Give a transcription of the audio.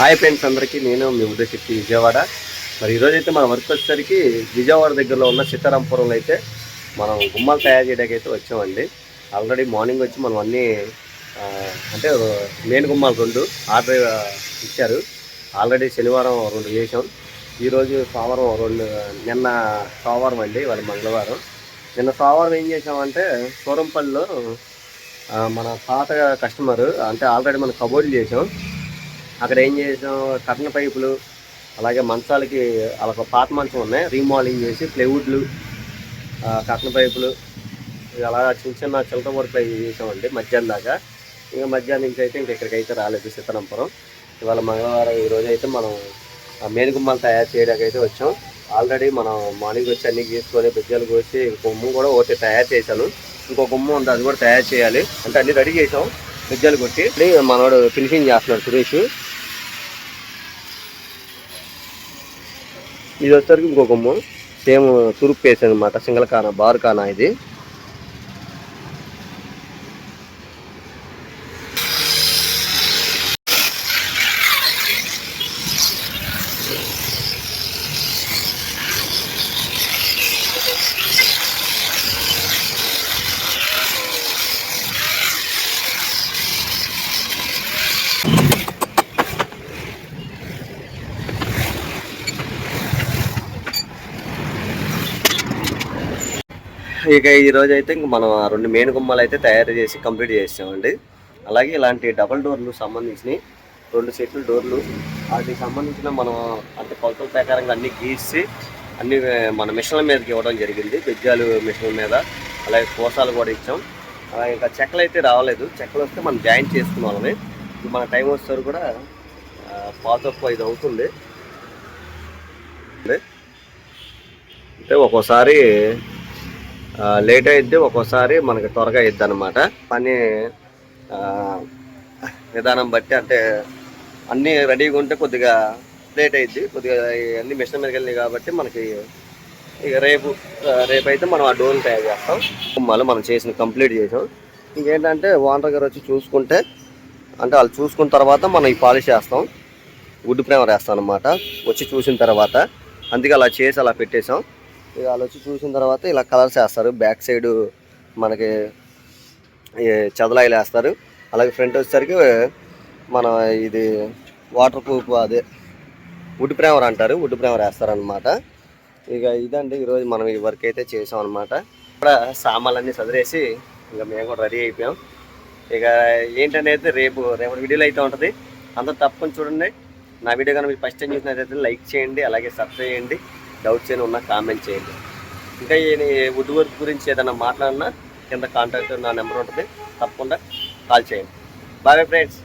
Hi friends అందరికీ నేను మీ ఉదయశక్తి విజయవాడ. మరి ఈరోజైతే మన వర్క్ వచ్చేసరికి విజయవాడ దగ్గరలో ఉన్న సీతారాంపురంలో అయితే మనం గుమ్మాలు తయారు చేయడానికి అయితే వచ్చామండి. ఆల్రెడీ మార్నింగ్ వచ్చి మనం అన్నీ అంటే మెయిన్ గుమ్మాలు రెండు ఆర్డర్ ఇచ్చారు. ఆల్రెడీ శనివారం రెండు చేసాం ఈరోజు సోమవారం రెండు నిన్న సోమవారం అండి వాళ్ళ మంగళవారం. నిన్న సోమవారం ఏం చేసామంటే సూరంపల్లిలో మన పాత కస్టమర్ అంటే ఆల్రెడీ మనం కబోర్లు చేసాం అక్కడ ఏం చేసాం? కర్ణ పైపులు అలాగే మంచాలకి అలా ఒక పాత మంచం ఉన్నాయి. రీమాలింగ్ చేసి ప్లైవుడ్లు ఆ, పైపులు అలా చిన్న చిన్న చిల్లర వర్క్ అవి చేసామండి మధ్యాహ్నం దాకా. ఇంకా మధ్యాహ్నం నుంచి అయితే ఇంక ఇక్కడికి అయితే రాలేదు సీతారాంపురం. ఇవాళ మంగళవారం ఈ రోజు అయితే మనం ఆ మేనుగుమ్మలు తయారు చేయడానికి అయితే వచ్చాం. ఆల్రెడీ మనం మార్నింగ్ వచ్చి అన్ని గీసుకొని బిజ్జలు కోసి గుమ్మ కూడా ఒకటి తయారు చేశాను. ఇంకో గుమ్మ ఉంది అది కూడా తయారు చేయాలి. అంటే అన్ని రెడీ చేసాం బిజ్జలు కొట్టి. మనవాడు ఫినిషింగ్ చేస్తున్నాడు సురేష్. ఇది వచ్చేసరికి ఇంకో సేమ్ తురుపు పేస్ అనమాట. సింగల్ కానా బార్ కానా ఇది. ఇక ఈ అయితే ఇంక మనం ఆ రెండు మెయిన్ గుమ్మలు అయితే తయారు చేసి కంప్లీట్ చేసామండి అలాగే ఇలాంటి డబల్ డోర్లు సంబంధించినవి రెండు సెట్లు డోర్లు వాటికి సంబంధించిన మనం అంటే కొలతల ప్రకారంగా అన్ని గీసి అన్ని మన మిషన్ల మీదకి ఇవ్వడం జరిగింది. బెజ్జాలు మిషన్ల మీద అలాగే కోసాలు కూడా ఇచ్చాం. అలాగే ఇంకా చెక్కలు అయితే రావలేదు. చెక్కలు వస్తే మనం జాయిన్ చేసుకున్న వాళ్ళని. మన టైం వస్తారు కూడా పాతొక్క ఇది అవుతుంది. అంటే ఒక్కోసారి లేట్ అయిద్ది ఒక్కోసారి మనకి త్వరగా అయిద్ది అనమాట పని విధానం బట్టి అంటే అన్నీ రెడీగా ఉంటే కొద్దిగా లేట్ అయిద్ది. కొద్దిగా అన్ని మిషన్ మీదకి వెళ్ళినాయి కాబట్టి మనకి ఇక రేపు రేపు అయితే మనం ఆ డోర్ని తయారు చేస్తాం. మళ్ళీ మనం చేసిన కంప్లీట్ చేసాం. ఇంకేంటంటే ఓనర్ గారు వచ్చి చూసుకుంటే అంటే వాళ్ళు చూసుకున్న తర్వాత మనం ఈ పాలిష్ చేస్తాం. వుడ్ ప్రేమర్ వేస్తాం అనమాట వచ్చి చూసిన తర్వాత అందుకే అలా చేసి అలా పెట్టేసాం ఇక వాళ్ళు వచ్చి చూసిన తర్వాత ఇలా కలర్స్ వేస్తారు. బ్యాక్ సైడ్ మనకి చదలాయిలు వేస్తారు. అలాగే ఫ్రంట్ వచ్చేసరికి మన ఇది వాటర్ ప్రూఫ్ అదే వుడ్ ప్రేమర్ అంటారు. వుడ్ ప్రేమర్ వేస్తారనమాట ఇక ఇదండి ఈరోజు మనం ఈ వర్క్ అయితే చేసాం అనమాట ఇక్కడ సామాన్లన్నీ చదివేసి ఇక మేము కూడా రెడీ అయిపోయాం. ఇక ఏంటనేది రేపు రేపు వీడియోలో అయితే ఉంటుంది. అందరూ తప్పని చూడండి. నా వీడియో కనుక మీరు ఫస్ట్ టైం చూసినట్లయితే లైక్ చేయండి. అలాగే సబ్స్క్రైబ్ చేయండి. డౌట్స్ ఏమైనా ఉన్నా కామెంట్ చేయండి. ఇంకా ఈ వుడ్ వర్క్ గురించి ఏదైనా మాట్లాడినా కింద కాంటాక్ట్ నా నెంబర్ ఉంటుంది. తప్పకుండా కాల్ చేయండి. Bye friends